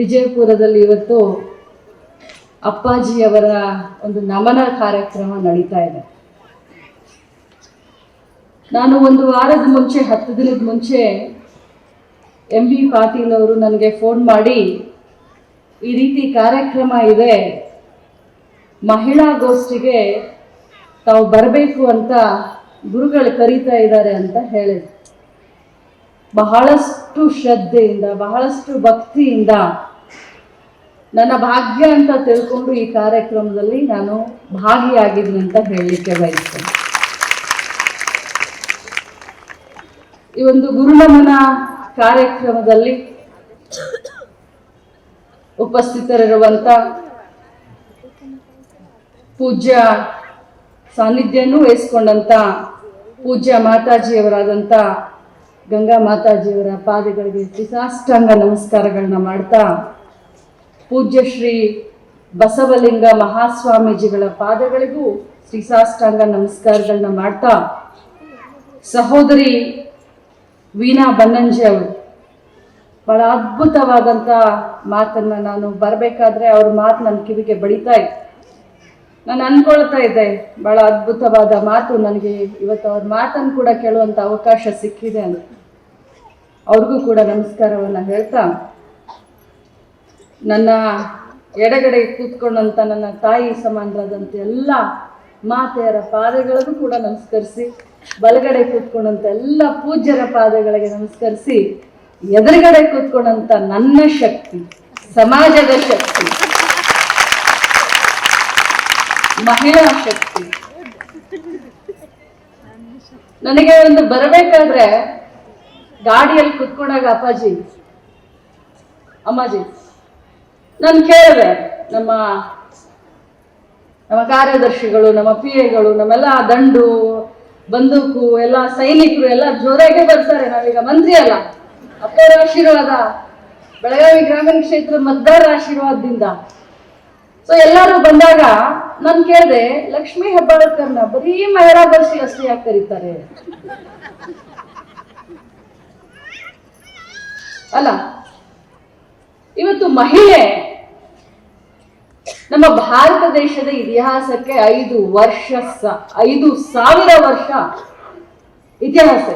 ವಿಜಯಪುರದಲ್ಲಿ ಇವತ್ತು ಅಪ್ಪಾಜಿಯವರ ಒಂದು ನಮನ ಕಾರ್ಯಕ್ರಮ ನಡೀತಾ ಇದೆ. ನಾನು ಒಂದು ವಾರದ ಮುಂಚೆ, ಹತ್ತು ದಿನದ ಮುಂಚೆ ಎಂ ಬಿ ಪಾಟೀಲ್ ಅವರು ನನಗೆ ಫೋನ್ ಮಾಡಿ, ಈ ರೀತಿ ಕಾರ್ಯಕ್ರಮ ಇದೆ, ಮಹಿಳಾ ಗೋಷ್ಠಿಗೆ ತಾವು ಬರಬೇಕು ಅಂತ ಗುರುಗಳು ಕರೀತಾ ಇದ್ದಾರೆ ಅಂತ ಹೇಳಿದ್ರು. ಬಹಳಷ್ಟು ಶ್ರದ್ಧೆಯಿಂದ, ಬಹಳಷ್ಟು ಭಕ್ತಿಯಿಂದ ನನ್ನ ಭಾಗ್ಯ ಅಂತ ತಿಳ್ಕೊಂಡು ಈ ಕಾರ್ಯಕ್ರಮದಲ್ಲಿ ನಾನು ಭಾಗಿಯಾಗಿದ್ದೀನಿ ಅಂತ ಹೇಳಲಿಕ್ಕೆ ಬಯಸ್ತೇನೆ. ಈ ಒಂದು ಗುರುನಮನ ಕಾರ್ಯಕ್ರಮದಲ್ಲಿ ಉಪಸ್ಥಿತರಿರುವಂತ ಪೂಜ್ಯ ಸಾನ್ನಿಧ್ಯನೂ ವಹಿಸ್ಕೊಂಡಂತ ಪೂಜ್ಯ ಮಾತಾಜಿಯವರಾದಂಥ ಗಂಗಾ ಮಾತಾಜಿಯವರ ಪಾದಗಳಿಗೆ ಸಾಷ್ಟಾಂಗ ನಮಸ್ಕಾರಗಳನ್ನ ಮಾಡ್ತಾ ಪೂಜ್ಯ ಶ್ರೀ ಬಸವಲಿಂಗ ಮಹಾಸ್ವಾಮೀಜಿಗಳ ಪಾದಗಳಿಗೂ ಶ್ರೀಸಾಷ್ಟಾಂಗ ನಮಸ್ಕಾರಗಳನ್ನ ಮಾಡ್ತಾ ಸಹೋದರಿ ವೀಣಾ ಬನ್ನಂಜೆ ಅವರು. ಬಹಳ ಅದ್ಭುತವಾದಂಥ ಮಾತನ್ನು ನಾನು ಬರಬೇಕಾದ್ರೆ ಅವ್ರ ಮಾತು ನನ್ನ ಕಿವಿಗೆ ಬಡಿತಾ ಇತ್ತು ನಾನು ಅಂದ್ಕೊಳ್ತಾ ಇದ್ದೆ, ಬಹಳ ಅದ್ಭುತವಾದ ಮಾತು ನನಗೆ ಇವತ್ತು ಅವ್ರ ಮಾತನ್ನು ಕೂಡ ಕೇಳುವಂಥ ಅವಕಾಶ ಸಿಕ್ಕಿದೆ ಅಂತ. ಅವ್ರಿಗೂ ಕೂಡ ನಮಸ್ಕಾರವನ್ನು ಹೇಳ್ತಾ ನನ್ನ ಎಡಗಡೆ ಕೂತ್ಕೊಂಡಂತ ನನ್ನ ತಾಯಿ ಸಮಾನರಾದಂಥ ಎಲ್ಲ ಮಾತೆಯರ ಪಾದಗಳಿಗೂ ಕೂಡ ನಮಸ್ಕರಿಸಿ, ಬಲಗಡೆ ಕೂತ್ಕೊಂಡಂತ ಎಲ್ಲ ಪೂಜ್ಯರ ಪಾದಗಳಿಗೆ ನಮಸ್ಕರಿಸಿ, ಎದುರುಗಡೆ ಕೂತ್ಕೊಂಡಂತ ನನ್ನ ಶಕ್ತಿ, ಸಮಾಜದ ಶಕ್ತಿ, ಮಹಿಳಾ ಶಕ್ತಿ. ನನಗೆ ಒಂದು ಬರಬೇಕಾದ್ರೆ ಗಾಡಿಯಲ್ಲಿ ಕುತ್ಕೊಂಡಾಗ ಅಪ್ಪಾಜಿ, ಅಮ್ಮಾಜಿ ನಾನು ಕೇಳಿದೆ, ನಮ್ಮ ನಮ್ಮ ಕಾರ್ಯದರ್ಶಿಗಳು, ನಮ್ಮ ಪಿ ಎಗಳು ನಮ್ಮೆಲ್ಲ ದಂಡು, ಬಂದೂಕು, ಎಲ್ಲ ಸೈನಿಕರು ಎಲ್ಲ ಜೋರಾಗೆ ಬರ್ತಾರೆ. ನಾವೀಗ ಮಂತ್ರಿ ಅಲ್ಲ. ಅಪ್ಪರ ಆಶೀರ್ವಾದ, ಬೆಳಗಾವಿ ಗ್ರಾಮೀಣ ಕ್ಷೇತ್ರ ಮತದಾರರ ಆಶೀರ್ವಾದದಿಂದ. ಸೊ ಎಲ್ಲರೂ ಬಂದಾಗ ನಾನು ಕೇಳಿದೆ, ಲಕ್ಷ್ಮೀ ಹೆಬ್ಬಾಳಕರ್ನ ಬರೀ ಮಹಿಳಾ ಬರ್ಸಿ ಅಷ್ಟೇ ಯಾಕೆ ಕರೀತಾರೆ? ಅಲ್ಲ, ಇವತ್ತು ಮಹಿಳೆ ನಮ್ಮ ಭಾರತ ದೇಶದ ಇತಿಹಾಸಕ್ಕೆ ಐದು ವರ್ಷ ಐದು ಸಾವಿರ ವರ್ಷ ಇತಿಹಾಸ.